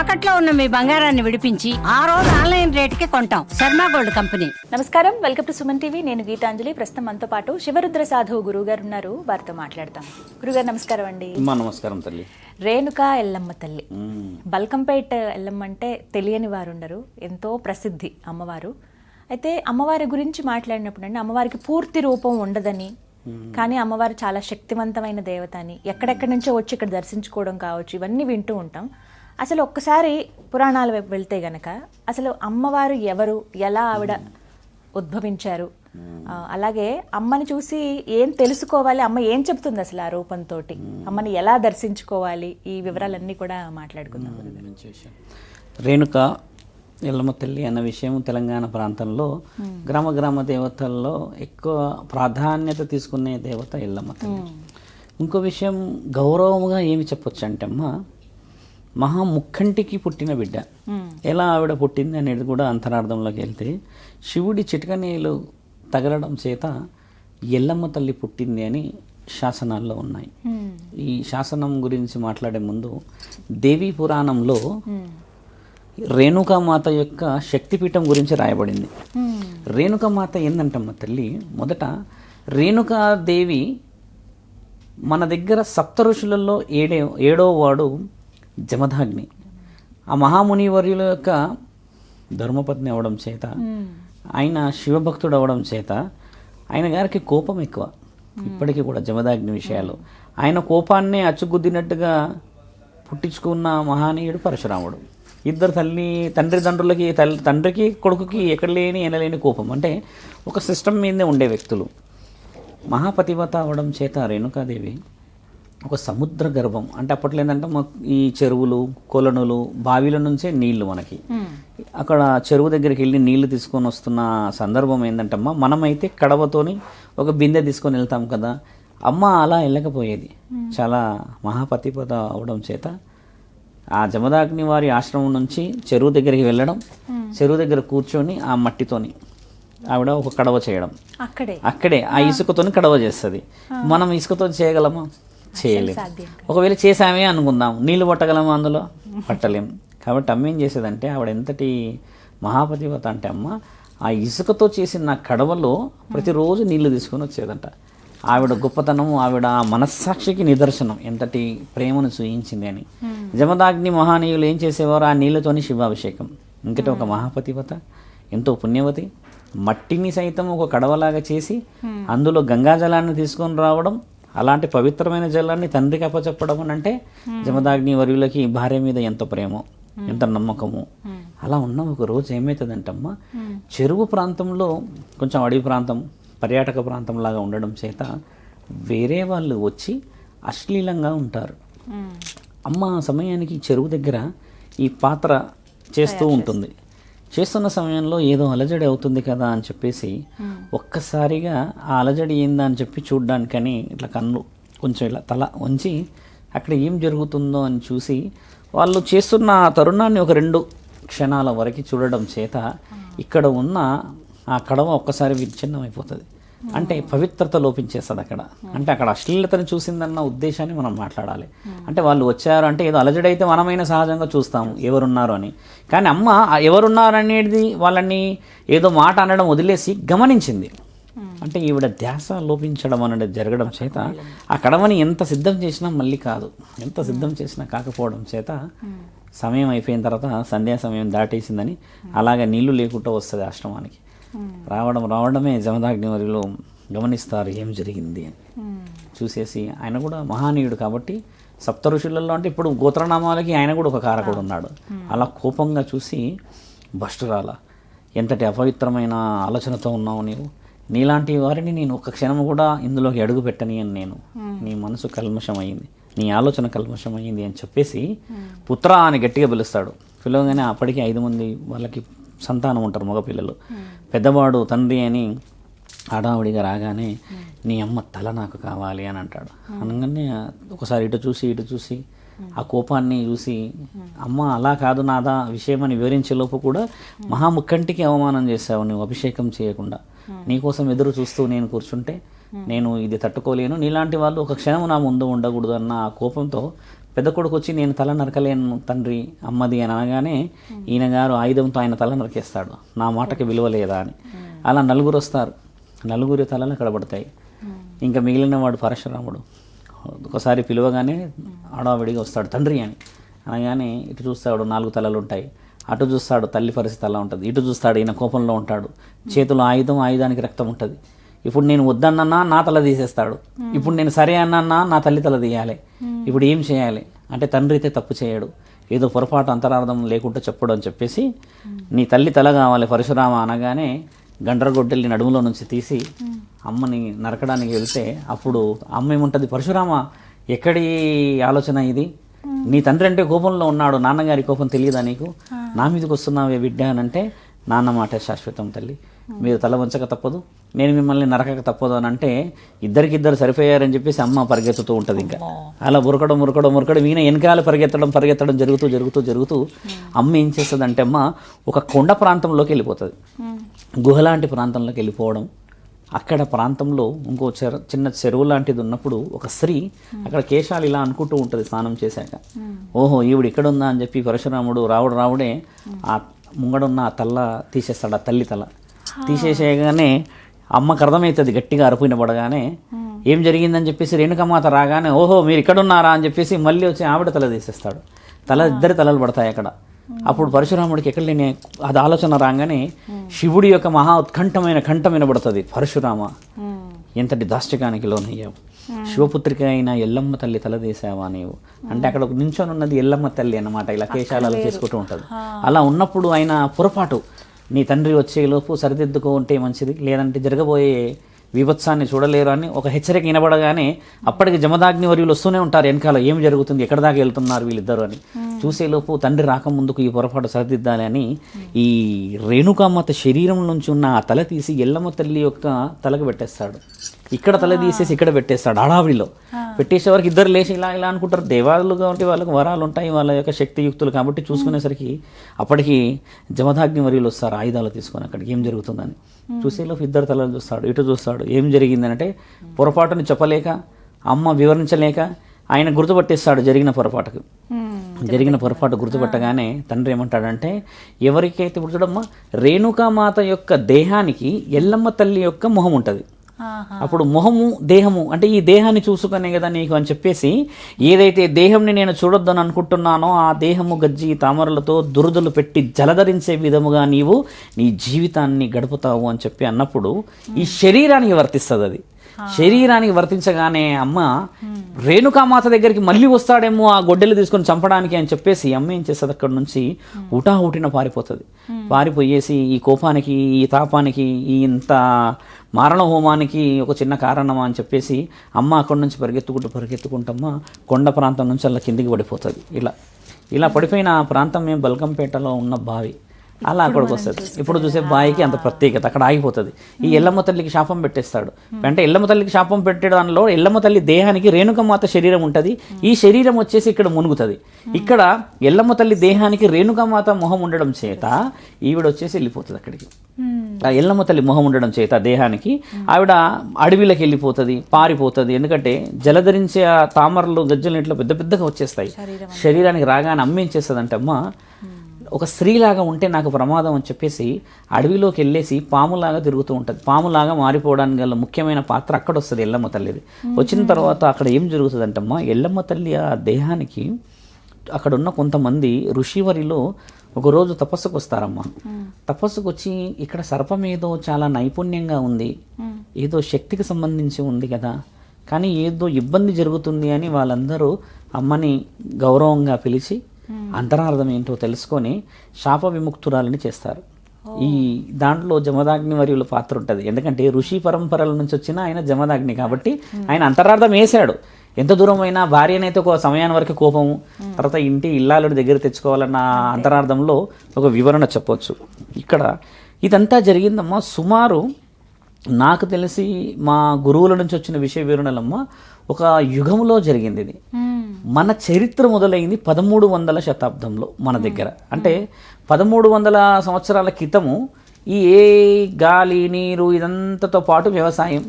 తాకట్లో ఉన్న మీ బంగారాన్ని విడిపించి ఆ రోజు ఆన్లైన్ రేటుకి కొంటాం. Sharma gold company. నమస్కారం. Welcome to Suman TV. నేను గీతాంజలి. ప్రస్తుతం మనతో పాటు శివరుద్ర సాధువు గురువు గారు ఉన్నారు. వారితో మాట్లాడతాం. గురుగారు నమస్కారం అండి. నమస్కారం తల్లి. రేణుకా ఎల్లమ్మ తల్లి. బల్కంపేట్ ఎల్లమ్మ అంటే తెలియని వారు ఉండరు ఎంతో ప్రసిద్ధి అమ్మవారు. అయితే అమ్మవారి గురించి మాట్లాడినప్పుడు అండి అమ్మవారికి పూర్తి రూపం ఉండదని. కానీ అమ్మవారు చాలా శక్తివంతమైన దేవత అని. ఎక్కడెక్కడి నుంచో వచ్చి ఇక్కడ దర్శించుకోవడం కావచ్చు. ఇవన్నీ వింటూ ఉంటాం. అసలు ఒక్కసారి పురాణాల వైపు వెళ్తే గనక అసలు అమ్మవారు ఎవరు ఎలా ఆవిడ ఉద్భవించారు? అలాగే అమ్మని చూసి ఏం తెలుసుకోవాలి అమ్మ ఏం చెప్తుంది అసలు ఆ రూపంతో అమ్మని ఎలా దర్శించుకోవాలి? ఈ వివరాలన్నీ కూడా మాట్లాడుకుందాం. రేణుక ఎల్లమ్మ తల్లి అన్న విషయం తెలంగాణ ప్రాంతంలో గ్రామ గ్రామ దేవతల్లో ఎక్కువ ప్రాధాన్యత తీసుకునే దేవత ఎల్లమ్మ తల్లి. ఇంకో విషయం గౌరవముగా ఏమి చెప్పొచ్చు అంటే అమ్మ మహా ముక్కంటికి పుట్టిన బిడ్డ. ఎలా ఆవిడ పుట్టింది అనేది కూడా అంతరార్థంలోకి వెళ్తే శివుడి చిటకనీలు తగలడం చేత ఎల్లమ్మ తల్లి పుట్టింది అని శాసనాల్లో ఉన్నాయి. ఈ శాసనం గురించి మాట్లాడే ముందు దేవీ పురాణంలో రేణుకామాత యొక్క శక్తిపీఠం గురించి రాయబడింది. రేణుకామాత ఏందంటమ్మ తల్లి? మొదట రేణుకాదేవి మన దగ్గర సప్త ఋషులలో ఏడే ఏడో వాడు జమదాగ్ని ఆ మహామునివర్యుల యొక్క ధర్మపత్ని అవడం చేత ఆయన శివభక్తుడు అవడం చేత ఆయన గారికి కోపం ఎక్కువ. ఇప్పటికీ కూడా జమదాగ్ని విషయాలు. ఆయన కోపాన్నే అచ్చుగుద్దినట్టుగా పుట్టించుకున్న మహానీయుడు పరశురాముడు. ఇద్దరు తల్లి తండ్రి తండ్రులకి తల్లి తండ్రికి కొడుకుకి ఎక్కడ లేని ఎనలేని కోపం. అంటే ఒక సిస్టమ్ మీదే ఉండే వ్యక్తులు. మహాపతివత అవడం చేత రేణుకాదేవి ఒక సముద్ర గర్భం. అంటే అప్పట్లో ఏంటంటే మాకు ఈ చెరువులు కొలనులు బావిల నుంచే నీళ్ళు మనకి. అక్కడ చెరువు దగ్గరికి వెళ్ళి నీళ్ళు తీసుకొని వస్తున్న సందర్భం ఏంటంటమ్మా మనమైతే కడవతోని ఒక బిందె తీసుకొని వెళ్తాం కదా అమ్మ అలా వెళ్ళకపోయేది. చాలా మహాపతిపత అవడం చేత ఆ జమదాగ్ని వారి ఆశ్రమం నుంచి చెరువు దగ్గరికి వెళ్ళడం చెరువు దగ్గర కూర్చొని ఆ మట్టితోని ఆవిడ ఒక కడవ చేయడం. అక్కడే. అక్కడే ఆ ఇసుకతోని కడవ చేస్తుంది. మనం ఇసుకతో చేయగలమా? చేయలేం. సాధ్యం ఒకవేళ చేసామే అనుకుందాం. నీళ్ళు పట్టగలమా అందులో? పట్టలేం. కాబట్టి అమ్మ ఏం చేసేదంటే ఆవిడ ఎంతటి మహాపతివత అంటే అమ్మ ఆ ఇసుకతో చేసిన కడవలో ప్రతిరోజు నీళ్ళు తీసుకొని వచ్చేదంట. ఆవిడ గొప్పతనం ఆవిడ ఆ మనస్సాక్షికి నిదర్శనం ఎంతటి ప్రేమను చూయించింది అని. జమదాగ్ని మహానీయులు ఏం చేసేవారు? ఆ నీళ్ళతోని శివాభిషేకం. ఇంకటి ఒక మహాపతివత ఎంతో పుణ్యవతి. మట్టిని సైతం ఒక కడవలాగా చేసి అందులో గంగా జలాన్ని తీసుకొని రావడం అలాంటి పవిత్రమైన జలాన్ని తండ్రికి అప్పచెప్పడం అని అంటే జమదాగ్ని వర్యులకి భార్య మీద ఎంత ప్రేమో ఎంత నమ్మకము. అలా ఉన్న ఒక రోజు ఏమవుతుందంటమ్మా చెరువు ప్రాంతంలో కొంచెం అడవి ప్రాంతం పర్యాటక ప్రాంతం లాగా ఉండడం చేత వేరే వాళ్ళు వచ్చి అశ్లీలంగా ఉంటారు. మ్మ్. అమ్మ ఆ సమయానికి చెరువు దగ్గర ఈ పాత్ర చేస్తూ ఉంటుంది. చేస్తున్న సమయంలో ఏదో అలజడి అవుతుంది కదా అని చెప్పేసి ఒక్కసారిగా ఆ అలజడి ఏందా అని చెప్పి చూడ్డానికని ఇట్లా కన్ను కొంచెం ఇలా తల ఉంచి అక్కడ ఏం జరుగుతుందో అని చూసి వాళ్ళు చేస్తున్న ఆ తరుణాన్ని ఒక రెండు క్షణాల వరకు చూడడం చేత ఇక్కడ ఉన్న ఆ కడవ ఒక్కసారి విచ్ఛిన్నమైపోతుంది. అంటే పవిత్రత లోపించేస్తుంది అక్కడ. అంటే అక్కడ అశ్లీలతను చూసిందన్న ఉద్దేశాన్ని మనం మాట్లాడాలి. అంటే వాళ్ళు వచ్చారు అంటే ఏదో అలజడైతే మనమైన సహజంగా చూస్తాము ఎవరున్నారు అని. కానీ అమ్మ ఎవరున్నారనేది ఎవరున్నారు అనేది వాళ్ళని ఏదో మాట అనడం వదిలేసి గమనించింది. అంటే ఈవిడ ధ్యాస లోపించడం అనేది జరగడం చేత ఆ కడవని ఎంత సిద్ధం చేసినా మళ్ళీ కాదు. ఎంత సిద్ధం చేసినా కాకపోవడం చేత సమయం అయిపోయిన తర్వాత సంధ్యా సమయం దాటేసిందని అలాగే నీళ్ళు లేకుండా వస్తుంది ఆశ్రమానికి. రావడం రావడమే జమదాగ్నివరిలో గమనిస్తారు ఏం జరిగింది అని. చూసేసి ఆయన కూడా మహానీయుడు కాబట్టి సప్త ఋషులలో అంటే ఇప్పుడు గోత్రనామాలకి ఆయన కూడా ఒక కారకుడు ఉన్నాడు. అలా కోపంగా చూసి భష్టురాల ఎంతటి అపవిత్రమైన ఆలోచనతో ఉన్నావు నీవు? నీలాంటి వారిని నేను ఒక క్షణం కూడా ఇందులోకి అడుగు పెట్టని అని నేను. నీ మనసు కల్మషమైంది. నీ ఆలోచన కల్మషమైంది అని చెప్పేసి పుత్ర అని గట్టిగా పిలుస్తాడు. పిలవగానే అప్పటికి ఐదు మంది వాళ్ళకి సంతానం ఉంటారు మగపిల్లలు. పెద్దవాడు తండ్రి అని హడావుడిగా రాగానే నీ అమ్మ తల నాకు కావాలి అని అంటాడు. అనగానే ఒకసారి ఇటు చూసి ఇటు చూసి ఆ కోపాన్ని చూసి అమ్మ అలా కాదు నాదా విషయం అని వివరించే లోపు కూడా మహాముక్కంటికి అవమానం చేశావు నువ్వు అభిషేకం చేయకుండా. నీకోసం ఎదురు చూస్తూ నేను కూర్చుంటే నేను ఇది తట్టుకోలేను. నీలాంటి వాళ్ళు ఒక క్షణం నా ముందు ఉండకూడదు అన్న ఆ కోపంతో పెద్ద కొడుకు వచ్చి నేను తల నరకలేను తండ్రి అమ్మది అని అనగానే ఈయన గారు ఆయుధంతో ఆయన తల నరికేస్తాడు. నా మాటకి విలువ లేదా అని. అలా నలుగురు వస్తారు. నలుగురి తలలు కడబడతాయి. ఇంకా మిగిలిన వాడు పరశురాముడు. ఒకసారి పిలువగానే ఆడావిడిగా వస్తాడు తండ్రి అని. అనగానే ఇటు చూస్తాడు నాలుగు తలలు ఉంటాయి. అటు చూస్తాడు తల్లి పరిస్థితి అలా ఉంటుంది. ఇటు చూస్తాడు ఈయన కోపంలో ఉంటాడు. చేతులు ఆయుధం ఆయుధానికి రక్తం ఉంటుంది. ఇప్పుడు నేను వద్దన్నా నా తల తీసేస్తాడు. ఇప్పుడు నేను సరే అన్నా నా తల్లి తల తీయాలి. ఇప్పుడు ఏం చేయాలి? అంటే తండ్రి అయితే తప్పు చేయడు. ఏదో పొరపాటు అంతరార్థం లేకుండా చెప్పడు అని చెప్పేసి నీ తల్లి తల కావాలి పరశురామ అనగానే గండ్రగొడ్డల్ని నడుములో నుంచి తీసి అమ్మని నరకడానికి వెళ్తే అప్పుడు అమ్మ ఏముంటుంది? పరశురామ ఎక్కడి ఆలోచన ఇది? నీ తండ్రి అంటే కోపంలో ఉన్నాడు నాన్నగారి కోపం తెలియదా నీకు? నా మీదకి వస్తున్నావే బిడ్డ అని అంటే నాన్న మాట శాశ్వతం తల్లి. మీరు తల వంచక తప్పదు. నేను మిమ్మల్ని నరకక తప్పదు అని అంటే ఇద్దరికిద్దరు సరిపోయారని చెప్పేసి అమ్మ పరిగెత్తుతూ ఉంటుంది ఇంకా. అలా ఉరకడం ఉరకడం ఉరకడం ఈయన వెనకాల పరిగెత్తడం పరిగెత్తడం జరుగుతూ జరుగుతూ జరుగుతూ అమ్మ ఏం చేస్తుంది అంటే అమ్మ ఒక కొండ ప్రాంతంలోకి వెళ్ళిపోతుంది. గుహలాంటి ప్రాంతంలోకి వెళ్ళిపోవడం. అక్కడ ప్రాంతంలో ఇంకో చెర చిన్న చెరువు లాంటిది ఉన్నప్పుడు ఒక స్త్రీ అక్కడ కేశాలు ఇలా అనుకుంటూ ఉంటుంది స్నానం చేశాక. ఓహో ఈవిడ ఇక్కడ ఉందా అని చెప్పి పరశురాముడు రావుడు రావుడే ఆ ముంగడున్న ఆ తల్ల తీసేస్తాడు ఆ తల్లి తల. తీసేసేయగానే అమ్మకు అర్థమవుతుంది గట్టిగా అరుపున పడగానే ఏం జరిగిందని చెప్పేసి రేణుకమాత రాగానే ఓహో మీరు ఇక్కడ ఉన్నారా అని చెప్పేసి మళ్ళీ వచ్చి ఆవిడ తల తీసేస్తాడు. తల ఇద్దరి తలలు పడతాయి అక్కడ. అప్పుడు పరశురాముడికి ఎక్కడ లేని అది ఆలోచన రాగానే శివుడి యొక్క మహా ఉత్కంఠమైన కంఠం వినబడుతుంది పరశురామ. ఎంతటి దాష్టికానికి లోనయ్యావు? శివపుత్రిక అయిన ఎల్లమ్మ తల్లి తలదీసావా నీవు? అంటే అక్కడ ఒక నించొని ఉన్నది ఎల్లమ్మ తల్లి అన్నమాట ఇలా కేశాలలో చేసుకుంటూ ఉంటుంది. అలా ఉన్నప్పుడు ఆయన పొరపాటు నీ తండ్రి వచ్చేలోపు సరిదిద్దుకో ఉంటే మంచిది లేదంటే జరగబోయే విభత్సాన్ని చూడలేరు అని ఒక హెచ్చరిక వినబడగానే అప్పటికి జమదాగ్ని వర్యులు వస్తూనే ఉంటారు వెనకాల. ఏం జరుగుతుంది? ఎక్కడ దాకా వెళ్తున్నారు వీళ్ళిద్దరు అని. చూసేలోపు తండ్రి రాకముందుకు ఈ పొరపాటు సరిదిద్దాలి అని ఈ రేణుకామాత శరీరం నుంచి ఉన్న ఆ తల తీసి ఎల్లమ్మ తల్లి యొక్క తలకు పెట్టేస్తాడు. ఇక్కడ తల తీసేసి ఇక్కడ పెట్టేస్తాడు అడావిడిలో పెట్టేసే వరకు ఇద్దరు లేచి ఇలా ఇలా అనుకుంటారు. దేవాలు కాబట్టి వాళ్ళకి వరాలు ఉంటాయి వాళ్ళ యొక్క శక్తియుక్తులు కాబట్టి చూసుకునేసరికి అప్పటికి జమదాగ్ని వర్యులు వస్తారు ఆయుధాలు తీసుకొని అక్కడికి ఏం జరుగుతుందని. చూసేలోపు ఇద్దరు తలలు చూస్తాడు ఇటు చూస్తాడు. ఏం జరిగిందంటే పొరపాటుని చెప్పలేక అమ్మ వివరించలేక ఆయన గుర్తుపట్టేస్తాడు జరిగిన పొరపాటుకు. జరిగిన పొరపాటు గుర్తుపట్టగానే తండ్రి ఏమంటాడంటే ఎవరికైతే ఇప్పుడు చూడమ్మా రేణుకామాత యొక్క దేహానికి ఎల్లమ్మ తల్లి యొక్క మొహం ఉంటుంది. అప్పుడు మొహము దేహము అంటే ఈ దేహాన్ని చూసుకునే కదా నీకు అని చెప్పేసి ఏదైతే దేహంని నేను చూడొద్దని అనుకుంటున్నానో ఆ దేహము గజ్జి తామరలతో దురదలు పెట్టి జలధరించే విధముగా నీవు నీ జీవితాన్ని గడుపుతావు అని చెప్పి అన్నప్పుడు ఈ శరీరానికి వర్తిస్తుంది అది. శరీరానికి వర్తించగానే అమ్మ రేణుకామాత దగ్గరికి మళ్ళీ వస్తాడేమో ఆ గొడ్డలు తీసుకొని చంపడానికి అని చెప్పేసి అమ్మ ఏం చేస్తుంది అక్కడ నుంచి? ఉటా ఉటిన పారిపోతుంది. పారిపోయేసి ఈ కోపానికి ఈ తాపానికి ఈ ఇంత మారణ హోమానికి ఒక చిన్న కారణమా అని చెప్పేసి అమ్మ అక్కడి నుంచి పరిగెత్తుకుంటూ పరిగెత్తుకుంటమ్మ కొండ ప్రాంతం నుంచి అలా కిందికి పడిపోతుంది. ఇలా ఇలా పడిపోయిన ఆ ప్రాంతం మేము బల్కంపేటలో ఉన్న బావి. అలా అక్కడికి వస్తుంది ఇప్పుడు చూసే బాయికి అంత ప్రత్యేకత అక్కడ ఆగిపోతుంది. ఈ ఎల్లమ్మ తల్లికి శాపం పెట్టేస్తాడు. అంటే ఎల్లమ్మ తల్లికి శాపం పెట్టే దానిలో ఎల్లమ్మ తల్లి దేహానికి రేణుకమాత శరీరం ఉంటుంది. ఈ శరీరం వచ్చేసి ఇక్కడ మునుగుతుంది. ఇక్కడ ఎల్లమ్మ తల్లి దేహానికి రేణుకమాత మొహం ఉండడం చేత ఈవిడ వచ్చేసి వెళ్ళిపోతుంది అక్కడికి. ఆ ఎల్లమ్మ తల్లి మొహం ఉండడం చేత దేహానికి ఆవిడ అడవిలోకి వెళ్ళిపోతుంది పారిపోతుంది. ఎందుకంటే జలధరించే ఆ తామరలు గజ్జలు ఇట్లా పెద్ద పెద్దగా వచ్చేస్తాయి. శరీరానికి రాగానే అమ్మ చేస్తుంది అమ్మ ఒక స్త్రీలాగా ఉంటే నాకు ప్రమాదం అని చెప్పేసి అడవిలోకి వెళ్ళేసి పాములాగా తిరుగుతూ ఉంటుంది. పాములాగా మారిపోవడానికి గల ముఖ్యమైన పాత్ర అక్కడ వస్తుంది ఎల్లమ్మ తల్లిది. వచ్చిన తర్వాత అక్కడ ఏం జరుగుతుందంటమ్మా ఎల్లమ్మ తల్లి ఆ దేహానికి అక్కడ ఉన్న కొంతమంది ఋషివరిలో ఒకరోజు తపస్సుకు వస్తారమ్మా. తపస్సుకు వచ్చి ఇక్కడ సర్పం ఏదో చాలా నైపుణ్యంగా ఉంది ఏదో శక్తికి సంబంధించి ఉంది కదా కానీ ఏదో ఇబ్బంది జరుగుతుంది అని వాళ్ళందరూ అమ్మని గౌరవంగా పిలిచి అంతరార్థం ఏంటో తెలుసుకొని శాప విముక్తురాలని చేస్తారు. ఈ దాంట్లో జమదాగ్ని వర్యుల పాత్ర ఉంటుంది. ఎందుకంటే ఋషి పరంపరల నుంచి వచ్చిన ఆయన జమదాగ్ని కాబట్టి ఆయన అంతరార్థం వేశాడు. ఎంత దూరం అయినా భార్యనైతే ఒక సమయాన్ని వరకు కోపము తర్వాత ఇంటి ఇల్లాలుడి దగ్గర తెచ్చుకోవాలన్న అంతరార్థంలో ఒక వివరణ చెప్పొచ్చు. ఇక్కడ ఇదంతా జరిగిందమ్మా సుమారు నాకు తెలిసి మా గురువుల నుంచి వచ్చిన విషయ వివరణలమ్మ ఒక యుగంలో జరిగింది ఇది మన చరిత్ర మొదలైంది పదమూడు వందల శతాబ్దంలో మన దగ్గర. అంటే పదమూడు వందల సంవత్సరాల క్రితము ఈ ఏ గాలి నీరు ఇదంతతో పాటు వ్యవసాయం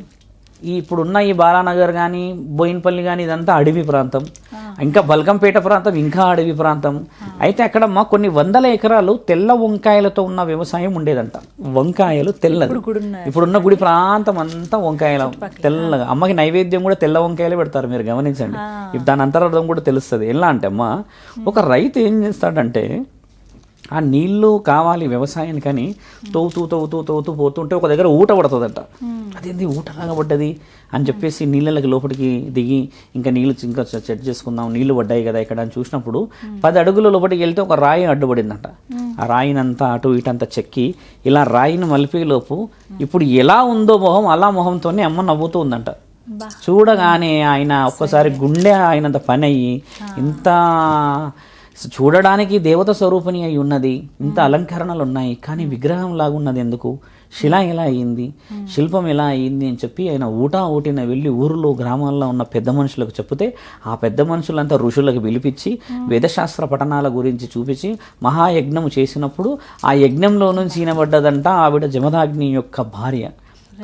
ఈ ఇప్పుడున్న ఈ బాలానగర్ కానీ బోయినపల్లి కానీ ఇదంతా అడవి ప్రాంతం. ఇంకా బల్కంపేట ప్రాంతం ఇంకా అడవి ప్రాంతం. అయితే అక్కడ మా కొన్ని వందల ఎకరాలు తెల్ల వంకాయలతో ఉన్న వ్యవసాయం ఉండేదంట. వంకాయలు తెల్లది. ఇప్పుడున్న గుడి ప్రాంతం అంతా వంకాయల తెల్లగా. అమ్మకి నైవేద్యం కూడా తెల్ల వంకాయలే పెడతారు మీరు గమనించండి. ఇప్పుడు దాని అంతరార్థం కూడా తెలుస్తుంది. ఎలా అంటే అమ్మ ఒక రైతు ఏం చేస్తాడంటే ఆ నీళ్ళు కావాలి వ్యవసాయానికని తవ్వుతూ తవ్వుతూ తవ్వుతూ పోతుంటే ఒక దగ్గర ఊట పడుతుందట. అదేంది ఊటలాగా పడ్డది అని చెప్పేసి నీళ్ళకి లోపలికి దిగి ఇంకా నీళ్ళు ఇంకా చెట్ చేసుకుందాం నీళ్ళు పడ్డాయి కదా ఇక్కడ అని చూసినప్పుడు పది అడుగుల లోపలికి వెళ్తే ఒక రాయి అడ్డుపడిందట. ఆ రాయినంతా అటు ఇటంతా చెక్కి ఇలా రాయిని మలిపేలోపు ఇప్పుడు ఎలా ఉందో మొహం అలా మొహంతోనే అమ్మ నవ్వుతూ ఉందంట. చూడగానే ఆయన ఒక్కసారి గుండె ఆయనంత పని అయ్యి ఇంత చూడడానికి దేవత స్వరూపిణి అయి ఉన్నది ఇంత అలంకరణలు ఉన్నాయి కానీ విగ్రహం లాగున్నది ఎందుకు? శిల ఎలా అయ్యింది శిల్పం ఎలా అయ్యింది అని చెప్పి ఆయన ఊటా ఊటిన వెళ్ళి ఊరిలో గ్రామాల్లో ఉన్న పెద్ద మనుషులకు చెప్తే ఆ పెద్ద మనుషులంతా ఋషులకు పిలిపించి వేదశాస్త్ర పఠనాల గురించి చూపించి మహాయజ్ఞం చేసినప్పుడు ఆ యజ్ఞంలో నుంచి ఈనబడ్డదంట ఆవిడ జమదాగ్ని యొక్క భార్య.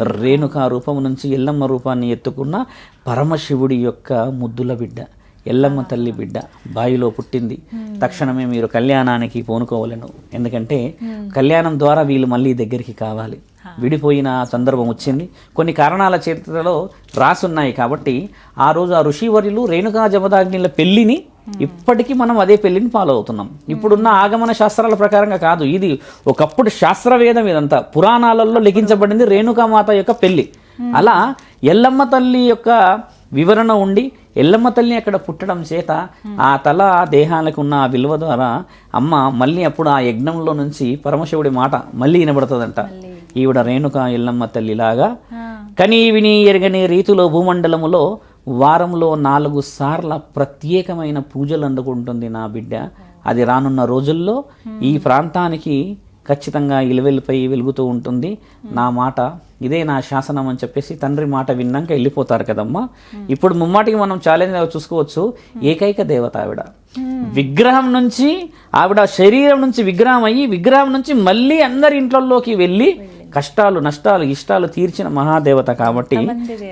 రేణుక రూపం నుంచి ఎల్లమ్మ రూపాన్ని ఎత్తుకున్న పరమశివుడి యొక్క ముద్దుల బిడ్డ. ఎల్లమ్మ తల్లి బిడ్డ బావిలో పుట్టింది. తక్షణమే మీరు కళ్యాణానికి పూనుకోవలను. ఎందుకంటే కళ్యాణం ద్వారా వీళ్ళు మళ్ళీ దగ్గరికి కావాలి. విడిపోయిన సందర్భం వచ్చింది. కొన్ని కారణాల చేతిలో రాసున్నాయి కాబట్టి ఆ రోజు ఆ ఋషివర్యులు రేణుకా జమదాగ్నిల పెళ్ళిని ఇప్పటికీ మనం అదే పెళ్ళిని ఫాలో అవుతున్నాం. ఇప్పుడున్న ఆగమన శాస్త్రాల ప్రకారంగా కాదు. ఇది ఒకప్పుడు శాస్త్రవేదం ఇదంతా. పురాణాలలో లిఖించబడింది రేణుకామాత యొక్క పెళ్ళి అలా ఎల్లమ్మ తల్లి యొక్క వివరణ ఉండి ఎల్లమ్మ తల్లి అక్కడ పుట్టడం చేత ఆ తల ఆ దేహాలకు ఉన్న ఆ విలువ ద్వారా అమ్మ మళ్ళీ అప్పుడు ఆ యజ్ఞంలో నుంచి పరమశివుడి మాట మళ్ళీ వినబడుతుందంట. ఈవిడ రేణుక ఎల్లమ్మ తల్లిలాగా. కనీ విని ఎరగని రీతిలో భూమండలములో వారంలో నాలుగు సార్ల ప్రత్యేకమైన పూజలు అందుకుంటుంది నా బిడ్డ. అది రానున్న రోజుల్లో ఈ ప్రాంతానికి ఖచ్చితంగా ఇలవెల్లిపై వెలుగుతూ ఉంటుంది. నా మాట ఇదే నా శాసనం అని చెప్పేసి తండ్రి మాట విన్నాక వెళ్ళిపోతారు కదమ్మా. ఇప్పుడు ముమ్మాటికి మనం ఛాలెంజ్ చూసుకోవచ్చు. ఏకైక దేవత ఆవిడ. విగ్రహం నుంచి ఆవిడ శరీరం నుంచి విగ్రహం అయ్యి విగ్రహం నుంచి మళ్ళీ అందరి ఇంట్లలోకి వెళ్ళి కష్టాలు నష్టాలు ఇష్టాలు తీర్చిన మహాదేవత కాబట్టి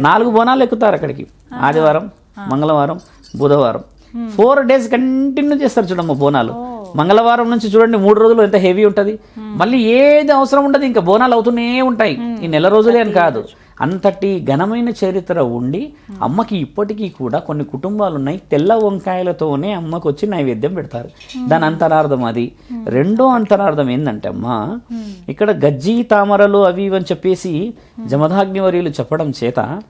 నాలుగు బోనాలు ఎక్కుతారు అక్కడికి. ఆదివారం మంగళవారం బుధవారం. ఫోర్ డేస్ కంటిన్యూ చేస్తారు చూడమ్మ బోనాలు. మంగళవారం నుంచి చూడండి మూడు రోజులు ఎంత హెవీ ఉంటుంది. మళ్ళీ ఏది అవసరం ఉండదు ఇంకా బోనాలు అవుతూనే ఉంటాయి. ఈ నెల రోజులే అని కాదు. అంతటి ఘనమైన చరిత్ర ఉండి అమ్మకి ఇప్పటికీ కూడా కొన్ని కుటుంబాలు ఉన్నాయి తెల్ల వంకాయలతోనే అమ్మకు వచ్చి నైవేద్యం పెడతారు. దాని అంతరార్థం అది. రెండో అంతరార్థం ఏంటంటే అమ్మ ఇక్కడ గజ్జి తామరలు అవి ఇవి అని చెప్పేసి జమదాగ్నివర్యులు చెప్పడం చేత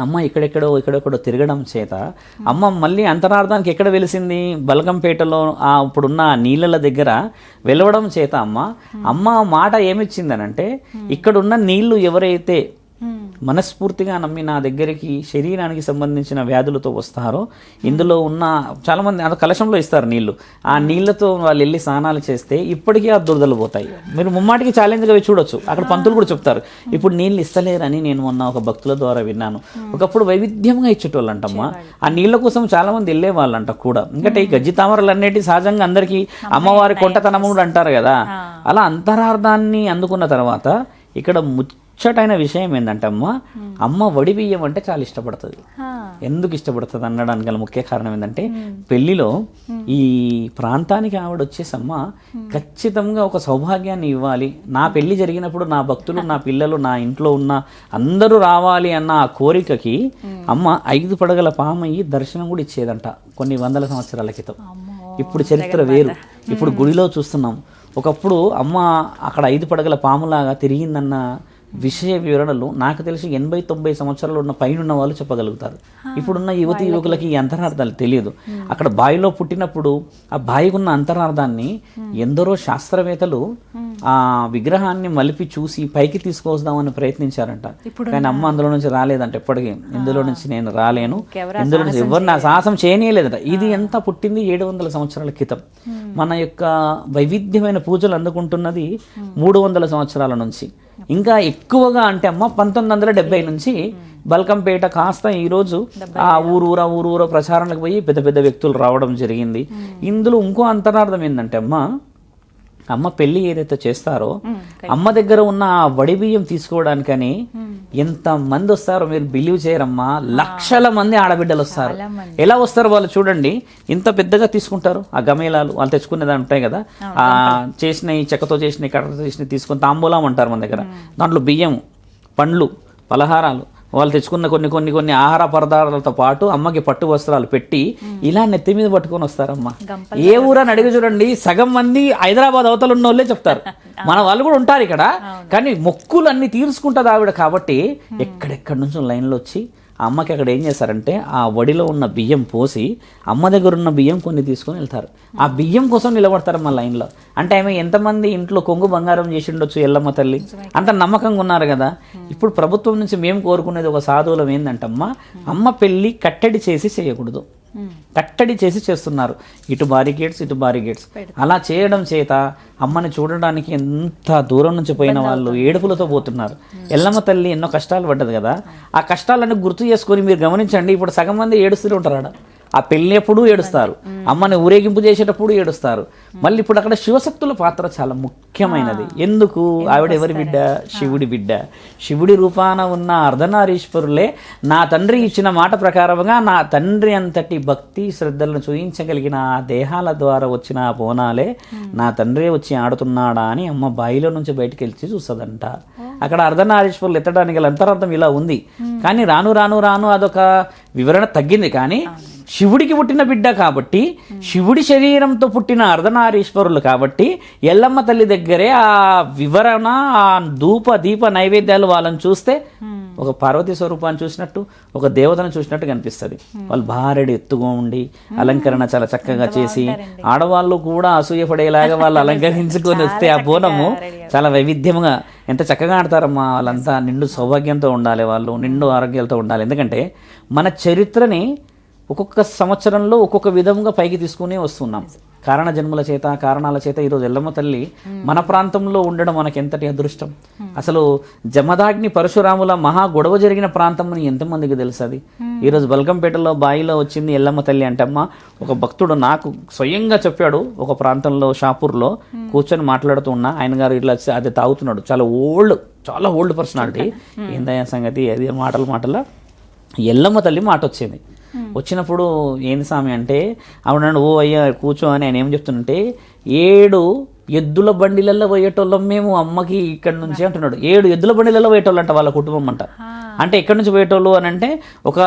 అమ్మ ఇక్కడెక్కడో ఇక్కడెక్కడో తిరగడం చేత అమ్మ మళ్ళీ అంతరార్థానికి ఎక్కడ వెలిసింది? బలగంపేటలో ఆ ఇప్పుడున్న నీళ్ళల దగ్గర వెలవడం చేత అమ్మ అమ్మ మాట ఏమిచ్చిందనంటే ఇక్కడున్న నీళ్ళు ఎవరైతే మనస్ఫూర్తిగా నమ్మి నా దగ్గరికి శరీరానికి సంబంధించిన వ్యాధులతో వస్తారో ఇందులో ఉన్న చాలా మంది అది కలశంలో ఇస్తారు నీళ్ళు. ఆ నీళ్ళతో వాళ్ళు వెళ్ళి స్నానాలు చేస్తే ఇప్పటికీ ఆ దురదలు పోతాయి. మీరు ముమ్మాటికి ఛాలెంజ్గా చూడొచ్చు. అక్కడ పంతులు కూడా చెప్తారు ఇప్పుడు నీళ్ళు ఇస్తలేరని నేను మొన్న ఒక భక్తుల ద్వారా విన్నాను. ఒకప్పుడు వైవిధ్యంగా ఇచ్చేటోళ్ళంటమ్మా. ఆ నీళ్ళ కోసం చాలా మంది వెళ్ళే వాళ్ళంట కూడా. ఎందుకంటే ఈ గజ్జి తామరలు అన్నిటి సహజంగా అందరికీ అమ్మవారి కొంటతనము కూడా అంటారు కదా. అలా అంతరార్థాన్ని అందుకున్న తర్వాత ఇక్కడ ముచ్చటైన విషయం ఏంటంటే అమ్మ అమ్మ వడి బియ్యం అంటే చాలా ఇష్టపడుతుంది. ఎందుకు ఇష్టపడుతుంది అనడానికి గల ముఖ్య కారణం ఏంటంటే పెళ్ళిలో ఈ ప్రాంతానికి ఆవిడ వచ్చేసమ్మ ఖచ్చితంగా ఒక సౌభాగ్యాన్ని ఇవ్వాలి. నా పెళ్ళి జరిగినప్పుడు నా భక్తులు నా పిల్లలు నా ఇంట్లో ఉన్న అందరూ రావాలి అన్న ఆ కోరికకి అమ్మ ఐదు పడగల పామయ్యి దర్శనం కూడా ఇచ్చేదంట కొన్ని వందల సంవత్సరాల క్రితం. ఇప్పుడు చరిత్ర వేరు. ఇప్పుడు గుడిలో చూస్తున్నాం. ఒకప్పుడు అమ్మ అక్కడ ఐదు పడగల పాములాగా తిరిగిందన్న విషయ వివరణలు నాకు తెలిసి ఎనభై తొంభై సంవత్సరాలు ఉన్న పైన వాళ్ళు చెప్పగలుగుతారు. ఇప్పుడున్న యువతి యువకులకి ఈ అంతరార్థాలు తెలియదు. అక్కడ బావిలో పుట్టినప్పుడు ఆ బావికి ఉన్న అంతరార్థాన్ని ఎందరో శాస్త్రవేత్తలు ఆ విగ్రహాన్ని మలిపి చూసి పైకి తీసుకొస్తామని ప్రయత్నించారంట. కానీ అమ్మ అందులో నుంచి రాలేదంట ఎప్పటికీ. ఇందులో నుంచి నేను రాలేను. ఇందులో నుంచి ఎవరు నా సాహసం చేయనీయలేదట. ఇది ఎంత పుట్టింది? ఏడు వందల సంవత్సరాల క్రితం. మన యొక్క వైవిధ్యమైన పూజలు అందుకుంటున్నది మూడు వందల సంవత్సరాల నుంచి. ఇంకా ఎక్కువగా అంటే అమ్మ పంతొమ్మిది వందల డెబ్బై నుంచి బల్కంపేట కాస్త ఈరోజు ఆ ఊరూర ఊరూర ప్రచారాలకు పోయి పెద్ద పెద్ద వ్యక్తులు రావడం జరిగింది. ఇందులో ఇంకో అంతరార్థం ఏంటంటే అమ్మ అమ్మ పెళ్ళి ఏదైతే చేస్తారో అమ్మ దగ్గర ఉన్న ఆ వడి బియ్యం తీసుకోవడానికని ఎంత మంది వస్తారో మీరు బిలీవ్ చేయరమ్మా. లక్షల మంది ఆడబిడ్డలు వస్తారు. ఎలా వస్తారు వాళ్ళు చూడండి. ఇంత పెద్దగా తీసుకుంటారు. ఆ గమేలాలు వాళ్ళు తెచ్చుకునేది ఉంటాయి కదా. ఆ చేసినవి చెక్కతో చేసినవి కట్టతో చేసినవి తీసుకొని తాంబూలం అంటారు మన దగ్గర. దాంట్లో బియ్యం పండ్లు పలహారాలు వాళ్ళు తెచ్చుకున్న కొన్ని కొన్ని కొన్ని ఆహార పదార్థాలతో పాటు అమ్మకి పట్టు వస్త్రాలు పెట్టి ఇలా నెత్తి మీద పట్టుకొని వస్తారమ్మా. ఏ ఊరని అడిగి చూడండి సగం మంది హైదరాబాద్ అవతల ఉన్న వాళ్ళే చెప్తారు. మన వాళ్ళు కూడా ఉంటారు ఇక్కడ. కానీ మొక్కులు అన్ని తీర్చుకుంటుంది ఆవిడ కాబట్టి ఎక్కడెక్కడి నుంచో లైన్లో వచ్చి ఆ అమ్మకి అక్కడ ఏం చేస్తారంటే ఆ వడిలో ఉన్న బియ్యం పోసి అమ్మ దగ్గర ఉన్న బియ్యం కొన్ని తీసుకొని వెళ్తారు. ఆ బియ్యం కోసం నిలబడతారు మా లైన్లో. అంటే ఆమె ఎంతమంది ఇంట్లో కొంగు బంగారం చేసి ఉండొచ్చు ఎల్లమ్మ తల్లి? అంత నమ్మకంగా ఉన్నారు కదా. ఇప్పుడు ప్రభుత్వం నుంచి మేము కోరుకునేది ఒక సాధువులం ఏంటంటమ్మా అమ్మ పెళ్ళి కట్టడి చేసి చేయకూడదు. కట్టడి చేసి చేస్తున్నారు. ఇటు బారిగేట్స్ ఇటు బారిగేట్స్ అలా చేయడం చేత అమ్మని చూడడానికి ఎంత దూరం నుంచి పోయిన వాళ్ళు ఏడుపులతో పోతున్నారు. ఎల్లమ్మ తల్లి ఎన్నో కష్టాలు పడ్డది కదా. ఆ కష్టాలన్నీ గుర్తు చేసుకొని మీరు గమనించండి. ఇప్పుడు సగం మంది ఏడుస్తూనే ఉంటారు ఆడ. ఆ పెళ్ళి ఎప్పుడు ఏడుస్తారు. అమ్మని ఊరేగింపు చేసేటప్పుడు ఏడుస్తారు. మళ్ళీ ఇప్పుడు అక్కడ శివశక్తుల పాత్ర చాలా ముఖ్యమైనది. ఎందుకు? ఆవిడ ఎవరి బిడ్డ? శివుడి బిడ్డ. శివుడి రూపాన ఉన్న అర్ధనారీశ్వరులే నా తండ్రి ఇచ్చిన మాట ప్రకారంగా నా తండ్రి అంతటి భక్తి శ్రద్ధలను చూయించగలిగిన ఆ దేహాల ద్వారా వచ్చిన ఆ బోనాలే నా తండ్రి వచ్చి ఆడుతున్నాడా అని అమ్మ బాయిలో నుంచి బయటికి వెళ్ళి చూస్తుందంట. అక్కడ అర్ధనారీశ్వరులు ఎత్తడానికి గల అంతరార్థం ఇలా ఉంది. కానీ రాను రాను రాను అదొక వివరణ తగ్గింది. కానీ శివుడికి పుట్టిన బిడ్డ కాబట్టి శివుడి శరీరంతో పుట్టిన అర్ధనారీశ్వరులు కాబట్టి ఎల్లమ్మ తల్లి దగ్గరే ఆ వివరణ ఆ ధూప దీప నైవేద్యాలు వాళ్ళని చూస్తే ఒక పార్వతీ స్వరూపాన్ని చూసినట్టు ఒక దేవతను చూసినట్టు కనిపిస్తుంది. వాళ్ళు భారెడు ఎత్తుగా ఉండి అలంకరణ చాలా చక్కగా చేసి ఆడవాళ్ళు కూడా అసూయపడేలాగా వాళ్ళు అలంకరించుకొని వస్తే ఆ బోనము చాలా వైవిధ్యంగా ఎంత చక్కగా ఆడతారమ్మా వాళ్ళంతా. నిండు సౌభాగ్యంతో ఉండాలి వాళ్ళు నిండు ఆరోగ్యాలతో ఉండాలి. ఎందుకంటే మన చరిత్రని ఒక్కొక్క సంవత్సరంలో ఒక్కొక్క విధంగా పైకి తీసుకునే వస్తున్నాం. కారణ జన్ముల చేత కారణాల చేత ఈరోజు ఎల్లమ్మ తల్లి మన ప్రాంతంలో ఉండడం మనకి ఎంతటి అదృష్టం అసలు జమదాగ్ని పరశురాముల మహా గొడవ జరిగిన ప్రాంతం అని ఎంతమందికి తెలుసు అది? ఈరోజు బల్కంపేటలో బాయిలో వచ్చింది ఎల్లమ్మ తల్లి అంటే అమ్మ ఒక భక్తుడు నాకు స్వయంగా చెప్పాడు ఒక ప్రాంతంలో షాపూర్లో కూర్చొని మాట్లాడుతూ ఉన్నా. ఆయన గారు ఇట్లా అది తాగుతున్నాడు. చాలా ఓల్డ్ చాలా ఓల్డ్ పర్సనాలిటీ. ఏందయ్యా సంగతి? అది మాటలు మాటల? ఎల్లమ్మ తల్లి మాట వచ్చింది వచ్చినప్పుడు ఏంది స్వామి అంటే అవునండి ఓ అయ్యా కూర్చో అని ఆయన ఏం చెప్తుంటే ఏడు ఎద్దుల బండిలలో పోయేటోళ్ళం మేము అమ్మకి ఇక్కడ నుంచి అంటున్నాడు. ఏడు ఎద్దుల బండిలలో పోయేటోళ్ళు అంట వాళ్ళ కుటుంబం అంట. అంటే ఎక్కడి నుంచి పోయేటోళ్ళు అని అంటే ఒక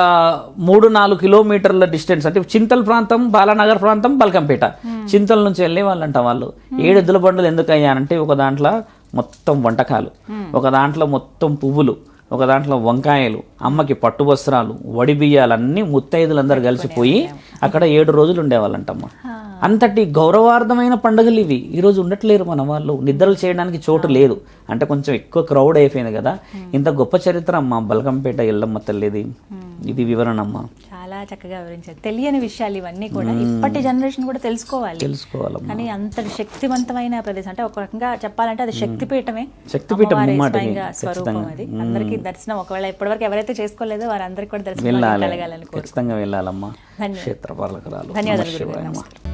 మూడు నాలుగు కిలోమీటర్ల డిస్టెన్స్ అంటే చింతల్ ప్రాంతం బాలానగర్ ప్రాంతం బల్కంపేట. చింతల నుంచి వెళ్ళే వాళ్ళంట వాళ్ళు. ఏడు ఎద్దుల బండులు ఎందుకు అయ్యానంటే ఒక దాంట్లో మొత్తం వంటకాలు. ఒక దాంట్లో మొత్తం పువ్వులు. ఒక దాంట్లో వంకాయలు అమ్మకి పట్టు వస్త్రాలు వడి బియ్యాలన్నీ ముత్తైదులందరూ కలిసిపోయి అక్కడ ఏడు రోజులు ఉండేవాళ్ళంటమ్మ. అంతటి గౌరవార్థమైన పండుగలు ఇవి. ఈరోజు ఉండట్లేరు మన వాళ్ళు. నిద్రలు చేయడానికి చోటు లేదు. అంటే కొంచెం ఎక్కువ క్రౌడ్ అయిపోయింది కదా. ఇంత గొప్ప చరిత్ర అమ్మ బలకంపేట ఎల్లమ్మ తల్లిది. ఇది వివరణ అమ్మ చాలా చక్కగా వివరించారు. తెలియని విషయాలు ఇవన్నీ కూడా ఇప్పటి జనరేషన్ కూడా తెలుసుకోవాలి. తెలుసుకోవాలమ్మా. కానీ అంత శక్తివంతమైన ప్రదేశం అంటే ఒక రకంగా చెప్పాలంటే అది శక్తిపీఠమే. శక్తిపీఠం స్వరూపం అది. అందరికీ దర్శనం ఒకవేళ ఇప్పటివరకు ఎవరైతే చేసుకోలేదో వారందరికీ కూడా దర్శనం వెళ్ళాలి. కలగాలని కోరు ఖచ్చితంగా వెళ్ళాలమ్మా. ధన్యవాదాలు. ధన్యవాదాలు